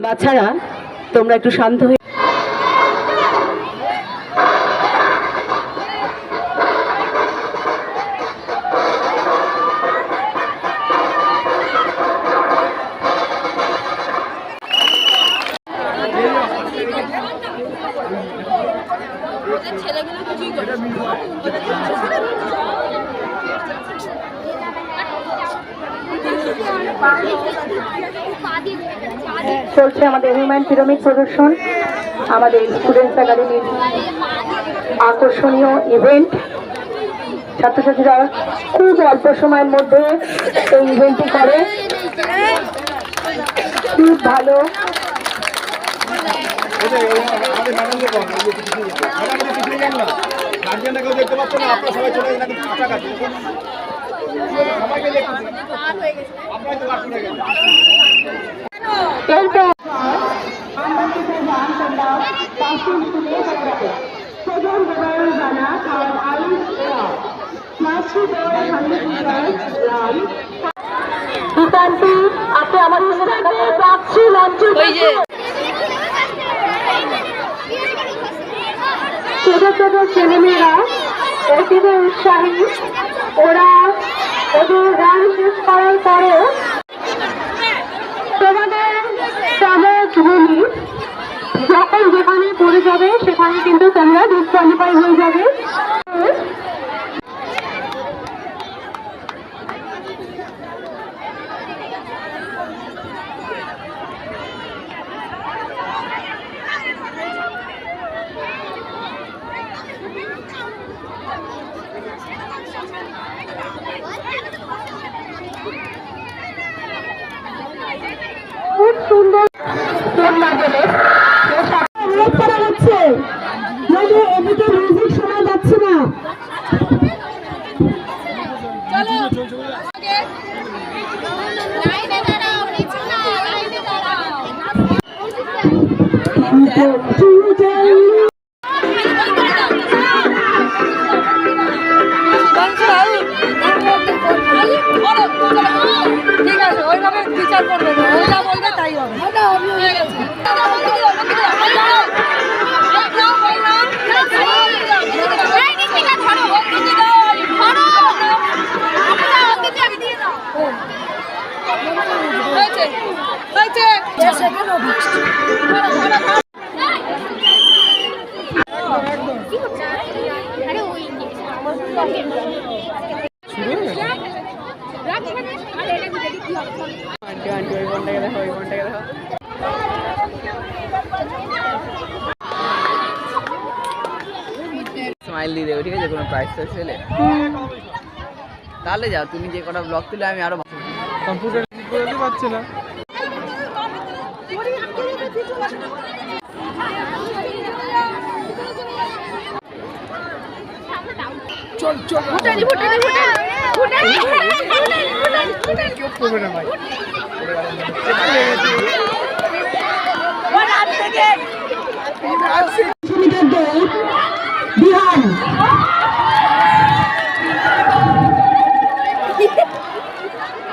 বাচ্চারা তোমরা একটু শান্ত হয়ে চলছে আমাদের হিউম্যান পিরামিড প্রদর্শন, আমাদের স্টুডেন্টস একাডেমির আকর্ষণীয় ইভেন্ট ছাত্রছাত্রীরা খুব অল্প সময়ের মধ্যে এই ইভেন্টটি করে। খুব ভালো। আপনারা সবাই চলে আপনি আমাদের সাথে যাচ্ছি লঞ্চে ছোট ছোট ছেলেমেয়েরা অতীবে উৎসাহী ওরা গান শেষ করার পরে তোমাদের চামচগুলি যখন যেখানে পড়ে যাবে, সেখানে কিন্তু তোমরা ডিসকোয়ালিফাই হয়ে যাবে খুব সুন্দর তোমরা গেলে অনুরোধ করা হচ্ছে নইলে এদিকে মিউজিক শোনা যাচ্ছে না। ঠিক আছে ওইভাবে বিচার করবে যা বলবে তাই হবে ঠিক আন্টি আন্টি ওই বোনটাকে দেখো ওই বোনটাকে দেখো স্মাইল দিয়ে দেবো ঠিক আছে? কোনো প্রাইস টাইস পেলে তাহলে যাও তুমি যে কটা ব্লগ তুলে আমি আরও কম্পিউটার করতে পারছে না। ভুটানি ভুটানি ভুটানি ভুটানি। ভুটানি। কেউ করবে না ভাই। সুমিতার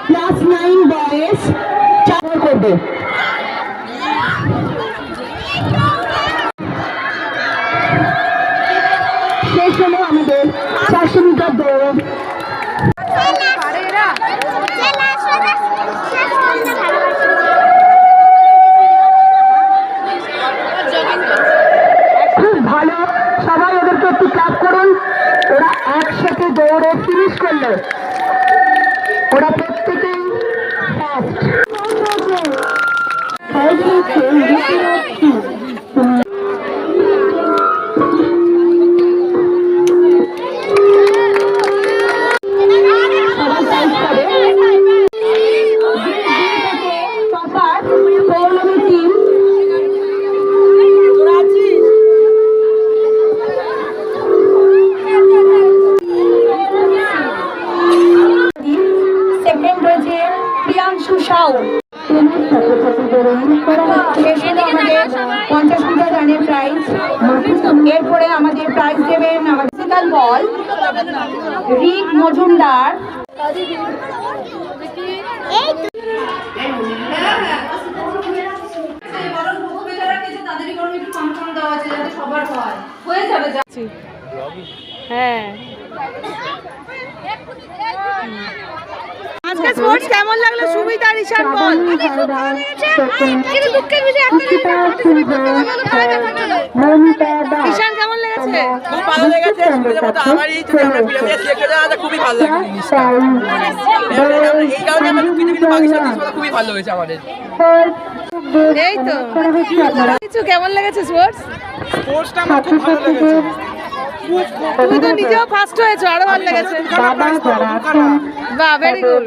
ক্লাস নাইন বয়েস চালু করবে শেষ হলো আমাদের চারশো মিটার দৌড় খুব ভালো সবাই ওদেরকে একটু ক্লাপ করুন ওরা একসাথে দৌড়ে ফিনিশ করল ওরা প্রত্যেকেই ফার্স্ট প্রিয়াংশু সাউ পঞ্চাশ মিটার রানের প্রাইজ এরপরে আমাদের প্রাইজ দেবেন আমাদের বল রিক মজুমদার। হ্যাঁ। আজকে স্পোর্টস কেমন লাগল? সুবিধা ঋষান বল। কিন্তু দুঃখের বিষয়। ঈশান কেমন লেগেছে? খুব ভালো লেগেছে সুবিধার মতো আমারই যদি আমরা খুবই ভালো লাগে। এই কারণে আমরা খুবই হয়েছে আমাদের। এই তো। কিছু কেমন লেগেছে স্পোর্টস স্পোর্টসটা আমার খুব ভালো লেগেছে। তুমি তো নিজেও ফার্স্ট হয়েছো আরও ভালো লেগেছে। বাহ ভেরি গুড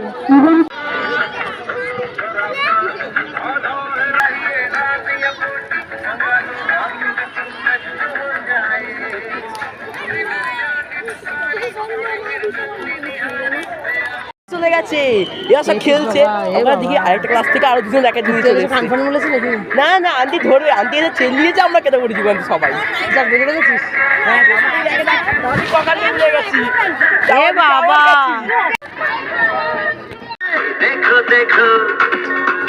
চলে গেছে এরা সব খেলছে আমরা দেখি আরেকটা ক্লাস থেকে আরো দুজন দেখা দিয়ে চলে এসেছে। বলেছে নাকি না না আন্টি ধরবে আন্টি এসে চেল্লিয়েছে আমরা কেটে পড়েছি কিন্তু সবাই যাক দেখে রেখেছিস হ্যাঁ আমাদের দেখে দেখ, আমাদের ককালে চলে গেছি এ বাবা देखो देखो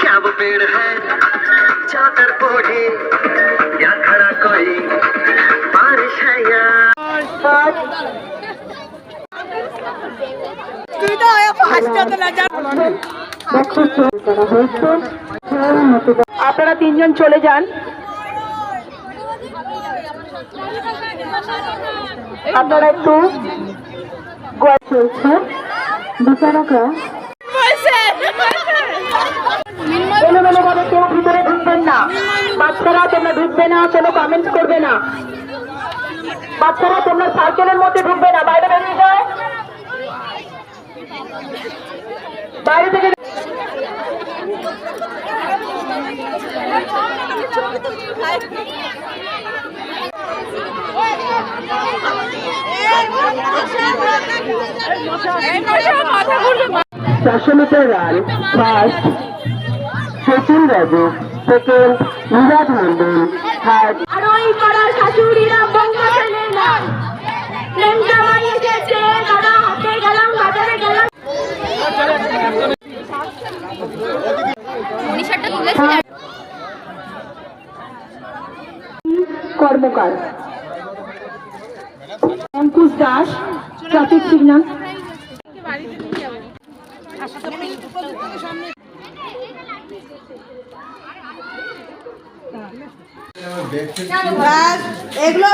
क्या वो पेड़ है चादर ओढ़े या खड़ा कोई बारिश है या আপনারা তিনজন চলে যান। আপনারা একটু বিচারকরা ভিতরে ঢুকবেন না। বাচ্চারা তোমরা ঢুকবে না, কোনো কমেন্ট করবে না। বাচ্চারা তোমরা সার্কেলের মধ্যে ঢুকবে না। বাইরে বেরিয়ে যায় run first Sachin Raju second Niraj Mondal third আর ওই শাশুড়িরা বঙ্গ ছেলে না লেঙ্গা মাই এসেছে দাদা হাতে গেলাম বাজারে গেলাম। কর্মকার। Ankush Das traffic signal. এগুলো